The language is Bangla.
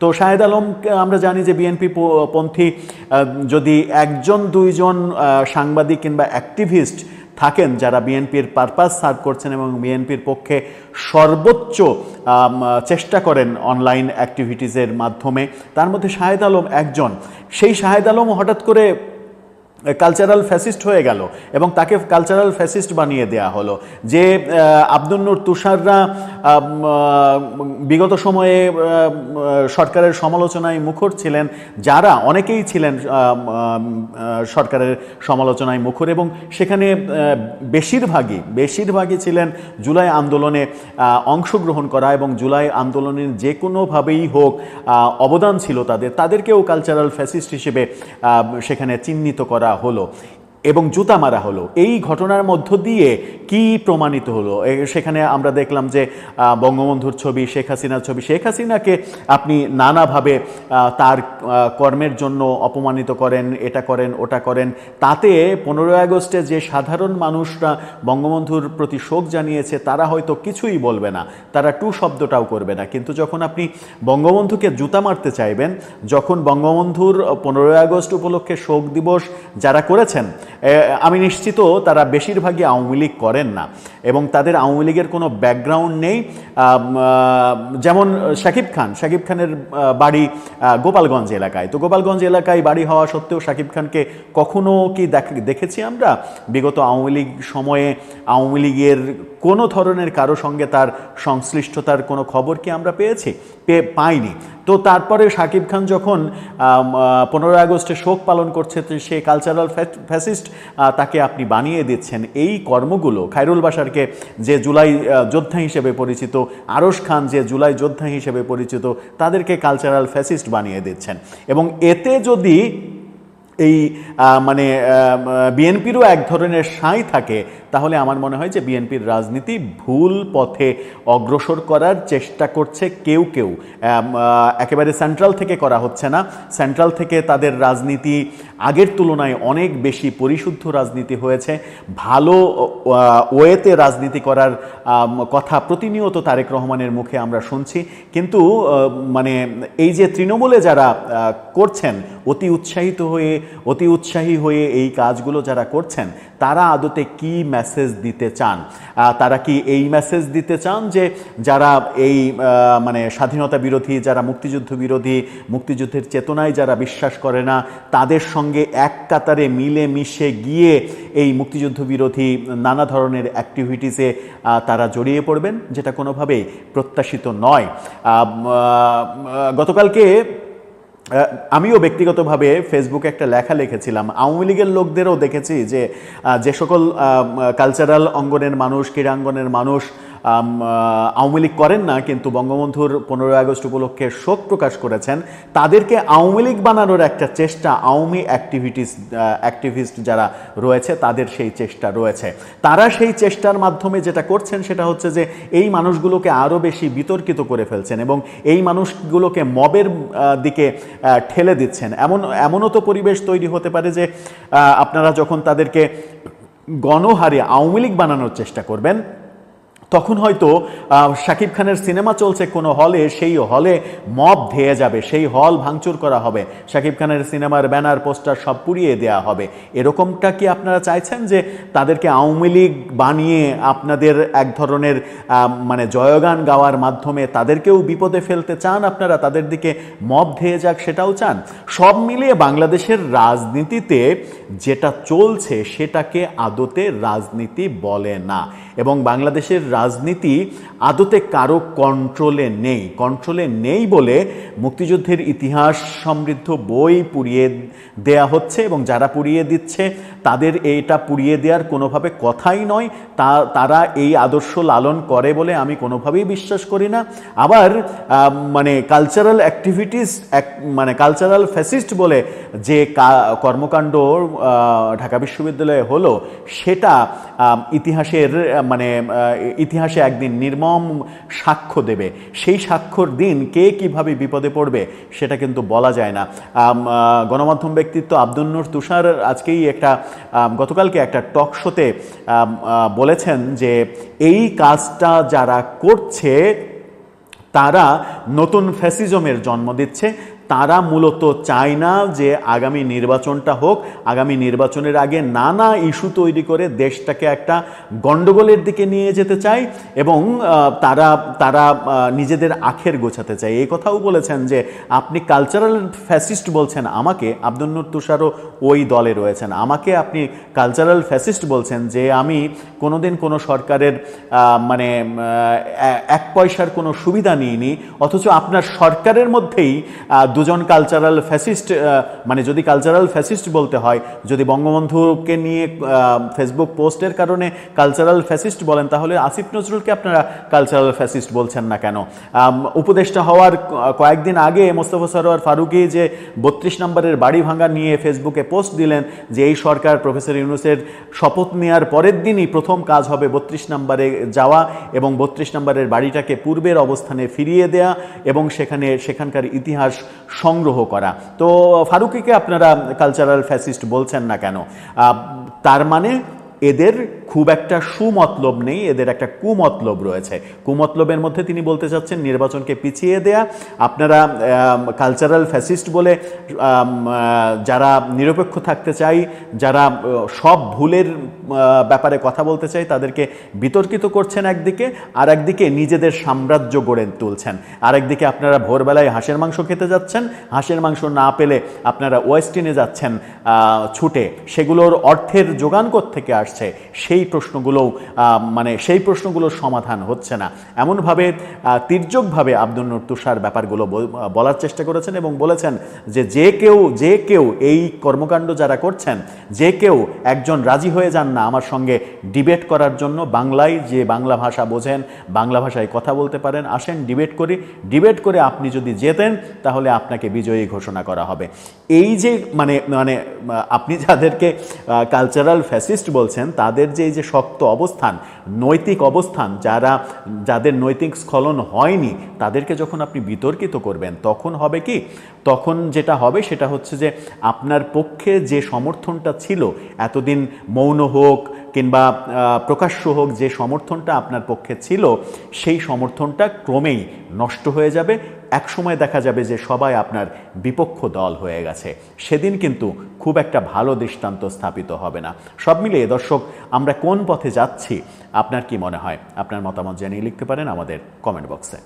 তো শাহেদ আলম, আমরা জানি যে বিএনপি পন্থী যদি একজন, দুইজন সাংবাদিক কিংবা অ্যাক্টিভিস্ট থাকেন যারা বিএনপির পারপাস সার্ভ করছেন এবং বিএনপির পক্ষে সর্বোচ্চ চেষ্টা করেন অনলাইন অ্যাক্টিভিটিসের মাধ্যমে, তার মধ্যে শাহেদ আলম একজন। সেই শাহেদ আলম হঠাৎ করে কালচারাল ফ্যাসিস্ট হয়ে গেল এবং তাকে কালচারাল ফ্যাসিস্ট বানিয়ে দেয়া হলো। যে আহ, আব্দুল নূর তুষাররা বিগত সময়ে সরকারের সমালোচনায় মুখর ছিলেন যারা অনেকেই ছিলেন সরকারের সমালোচনায় মুখর এবং সেখানে বেশিরভাগই বেশিরভাগই ছিলেন জুলাই আন্দোলনে অংশগ্রহণ করা এবং জুলাই আন্দোলনের যে কোনোভাবেই হোক অবদান ছিল তাদের। তাদেরকেও কালচারাল ফ্যাসিস্ট হিসেবে সেখানে চিহ্নিত করা হলো। এবং জুতা মারা হলো। এই ঘটনার মধ্য দিয়ে কি প্রমাণিত হলো? সেখানে আমরা দেখলাম যে বঙ্গবন্ধুর ছবি, শেখ হাসিনার ছবি। শেখ হাসিনাকে আপনি নানাভাবে তার কর্মের জন্য অপমানিত করেন, এটা করেন, ওটা করেন। তাতে পনেরোই আগস্টে যে সাধারণ মানুষরা বঙ্গবন্ধুর প্রতি শোক জানিয়েছে, তারা হয়তো কিছুই বলবে না। তারা টু শব্দটাও করবে না। কিন্তু যখন আপনি বঙ্গবন্ধুকে জুতা মারতে চাইবেন, যখন বঙ্গবন্ধুর পনেরোই আগস্ট উপলক্ষে শোক দিবস যারা করেছেন আমি নিশ্চিত তারা বেশিরভাগই আওয়ামী লীগ করেন না এবং তাদের আওয়ামী লীগের কোনো ব্যাকগ্রাউন্ড নেই। যেমন শাকিব খান, শাকিব খানের বাড়ি গোপালগঞ্জ এলাকায়। তো গোপালগঞ্জ এলাকায় বাড়ি হওয়া সত্ত্বেও শাকিব খানকে কখনো কি দেখ- দেখেছি আমরা? বিগত আওয়ামী লীগ সময়ে আওয়ামী লীগের কোনো ধরনের কারও সঙ্গে তার সংশ্লিষ্টতার কোনো খবর কি আমরা পেয়েছি? পেয়ে পাইনি। তো তারপরে শাকিব খান যখন পনেরোই আগস্টে শোক পালন করছে সে কালচারাল ফ্যাসিস্ট তাকে আপনি বানিয়ে দিচ্ছেন। এই কর্মগুলো খায়রুল বাসারকে যে জুলাই যোদ্ধা হিসেবে পরিচিত, আরশ খান যে জুলাই যোদ্ধা হিসেবে পরিচিত, তাদেরকে কালচারাল ফ্যাসিস্ট বানিয়ে দিচ্ছেন। এবং এতে যদি এই মানে বিএনপিরও এক ধরনের সাঁই থাকে, তাহলে আমার মনে হয় যে বিএনপির রাজনীতি ভুল পথে অগ্রসর করার চেষ্টা করছে কেউ কেউ। একেবারে সেন্ট্রাল থেকে করা হচ্ছে না। সেন্ট্রাল থেকে তাদের রাজনীতি আগের তুলনায় অনেক বেশি পরিশুদ্ধ রাজনীতি হয়েছে। ভালো ওয়েতে রাজনীতি করার কথা প্রতিনিয়ত তারেক রহমানের মুখে আমরা শুনছি। কিন্তু মানে এই যে তৃণমূলে যারা করছেন, অতি উৎসাহিত হয়ে অতি উৎসাহী হয়ে এই কাজগুলো যারা করছেন, তারা আদতে কি মেসেজ দিতে চান? তারা কি এই মেসেজ দিতে চান যে যারা এই মানে স্বাধীনতা বিরোধী, যারা মুক্তিযুদ্ধ বিরোধী, মুক্তিযুদ্ধের চেতনায় যারা বিশ্বাস করে না, তাদের সঙ্গে এক কাতারে মিলে মিশে গিয়ে এই মুক্তিযুদ্ধ বিরোধী নানা ধরনের অ্যাক্টিভিটিসে তারা জড়িয়ে পড়বেন, যেটা কোনোভাবেই প্রত্যাশিত নয়। গতকালকে আমিও ব্যক্তিগতভাবে ফেসবুকে একটা লেখা লিখেছিলাম। আওয়ামী লীগের লোকদেরও দেখেছি যে যে সকল কালচারাল অঙ্গনের মানুষ, ক্রীড়াঙ্গনের মানুষ আওয়ামী লীগ করেন না, কিন্তু বঙ্গবন্ধুর পনেরোই আগস্ট উপলক্ষে শোক প্রকাশ করেছেন। তাদেরকে আওয়ামী লীগ বানানোর একটা চেষ্টা, আওয়ামী অ্যাক্টিভিটিস অ্যাক্টিভিস্ট যারা রয়েছে, তাদের সেই চেষ্টা রয়েছে। তারা সেই চেষ্টার মাধ্যমে যেটা করছেন, সেটা হচ্ছে যে এই মানুষগুলোকে আরও বেশি বিতর্কিত করে ফেলছেন এবং এই মানুষগুলোকে মবের দিকে ঠেলে দিচ্ছেন। এমন, এমনও তো পরিবেশ তৈরি হতে পারে যে আপনারা যখন তাদেরকে গণহারে আওয়ামী লীগ বানানোর চেষ্টা করবেন তখন হয়তো শাকিব খানের সিনেমা চলছে কোনো হলে, সেই হলে মব ধেয়ে যাবে, সেই হল ভাঙচুর করা হবে, শাকিব খানের সিনেমার ব্যানার, পোস্টার সব পুড়িয়ে দেওয়া হবে। এরকমটা কি আপনারা চাইছেন যে তাদেরকে আওয়ামী লীগ বানিয়ে আপনাদের এক ধরনের মানে জয়গান গাওয়ার মাধ্যমে তাদেরকেও বিপদে ফেলতে চান আপনারা, তাদের দিকে মব ধেয়ে যাক সেটাও চান? সব মিলিয়ে বাংলাদেশের রাজনীতিতে যেটা চলছে সেটাকে আদতে রাজনীতি বলে না। এবং বাংলাদেশের রাজনীতি আদতে কারও কন্ট্রোলে নেই। কন্ট্রোলে নেই বলে মুক্তিযুদ্ধের ইতিহাস সমৃদ্ধ বই পুড়িয়ে দেয়া হচ্ছে এবং যারা পুড়িয়ে দিচ্ছে, তাদের এটা পুড়িয়ে দেওয়ার কোনোভাবে কথাই নয়। তা, তারা এই আদর্শ লালন করে বলে আমি কোনোভাবেই বিশ্বাস করি না। আবার মানে কালচারাল অ্যাক্টিভিটিস মানে কালচারাল ফ্যাসিস্ট বলে যে কর্মকাণ্ড ঢাকা বিশ্ববিদ্যালয়ে হলো, সেটা ইতিহাসের মানে ইতিহাসে একদিন নির্মম সাক্ষ্য দেবে। সেই সাক্ষ্যর দিন কে কীভাবে বিপদে পড়বে সেটা কিন্তু বলা যায় না। গণমাধ্যম ব্যক্তিত্ব আব্দুল নূর তুষার আজকেই একটা গতকালকে একটা টক শোতে বলেছেন যে এই কাজটা যারা করছে, তারা নতুন ফ্যাসিজমের জন্ম দিচ্ছে তারা মূলত চায় না যে আগামী নির্বাচনটা হোক, আগামী নির্বাচনের আগে নানা ইস্যু তৈরি করে দেশটাকে একটা গণ্ডগোলের দিকে নিয়ে যেতে চায় এবং তারা তারা নিজেদের আখের গোছাতে চায়। এই কথাও বলেছেন যে আপনি কালচারাল ফ্যাসিস্ট বলছেন, আমাকে আব্দুল তুষারও ওই দলে রয়েছেন। আমাকে আপনি কালচারাল ফ্যাসিস্ট বলছেন যে আমি কোনোদিন কোনো সরকারের মানে এক পয়সার কোনো সুবিধা নিইনি, অথচ আপনার সরকারের মধ্যেই দুজন কালচারাল ফ্যাসিস্ট মানে যদি কালচারাল ফ্যাসিস্ট বলতে হয়, যদি বঙ্গবন্ধুকে নিয়ে ফেসবুক পোস্টের কারণে কালচারাল ফ্যাসিস্ট বলেন, তাহলে আসিফ নজরুলকে আপনারা কালচারাল ফ্যাসিস্ট বলছেন না কেন? উপদেষ্টা হওয়ার কয়েকদিন আগে মোস্তফা সরোয়ার ফারুকি যে বত্রিশ নম্বরের বাড়ি ভাঙা নিয়ে ফেসবুকে পোস্ট দিলেন, যে এই সরকার প্রফেসর ইউনুসের শপথ নেওয়ার পরের দিনই প্রথম কাজ হবে বত্রিশ নম্বরে যাওয়া এবং বত্রিশ নম্বরের বাড়িটাকে পূর্বের অবস্থানে ফিরিয়ে দেয়া এবং সেখানে, সেখানকার ইতিহাস সংগ্রহ করা। তো ফারুকিকে আপনারা কালচারাল ফ্যাসিস্ট বলছেন না কেন? তার মানে এদের খুব একটা সুমতলব নেই, এদের একটা কুমতলব রয়েছে। কুমতলবের মধ্যে তিনি বলতে চাচ্ছেন, নির্বাচনকে পিছিয়ে দেয়া। আপনারা কালচারাল ফ্যাসিস্ট বলে যারা নিরপেক্ষ থাকতে চাই, যারা সব ভুলের ব্যাপারে কথা বলতে চাই, তাদেরকে বিতর্কিত করছেন একদিকে, আর একদিকে নিজেদের সাম্রাজ্য গড়ে তুলছেন। আর একদিকে আপনারা ভোরবেলায় হাঁসের মাংস খেতে যাচ্ছেন। হাঁসের মাংস না পেলে আপনারা ওয়েস্টিনে যাচ্ছেন ছুটে। সেগুলোর অর্থের যোগান থেকে আসছে? সেই প্রশ্নগুলোও আহ, মানে সেই প্রশ্নগুলোর সমাধান হচ্ছে না। এমনভাবে তির্যকভাবে আব্দুল নূর তুষার ব্যাপারগুলো বলার চেষ্টা করেছেন এবং বলেছেন যে যে কেউ যে কেউ এই কর্মকাণ্ড যারা করছেন যে কেউ একজন রাজি হয়ে যান না আমার সঙ্গে ডিবেট করার জন্য বাংলায় যে বাংলা ভাষা বোঝেন বাংলা ভাষায় কথা বলতে পারেন আসেন ডিবেট করি ডিবেট করে আপনি যদি জেতেন তাহলে আপনাকে বিজয়ী ঘোষণা করা হবে। এই যে মানে মানে আপনি যাদেরকে কালচারাল ফ্যাসিস্ট বলছেন তাদের যে এই যে শক্ত অবস্থান, নৈতিক অবস্থান, যারা, যাদের নৈতিক স্খলন হয়নি, তাদেরকে যখন আপনি বিতর্কিত করবেন, তখন হবে কি? তখন যেটা হবে সেটা হচ্ছে যে আপনার পক্ষে যে সমর্থনটা ছিল, এতদিন মৌন হোক কিংবা প্রকাশ্য হোক যে সমর্থনটা আপনার পক্ষে ছিল, সেই সমর্থনটা ক্রমেই নষ্ট হয়ে যাবে একসময় দেখা যাবে যে সবাই আপনার বিপক্ষ দল হয়ে গেছে। সেদিন কিন্তু খুব একটা ভালো দৃষ্টান্ত স্থাপিত হবে না। সব মিলিয়ে দর্শক, আমরা কোন পথে যাচ্ছি, আপনার কি মনে হয়? আপনার মতামত জানিয়ে লিখতে পারেন আমাদের কমেন্ট বক্সে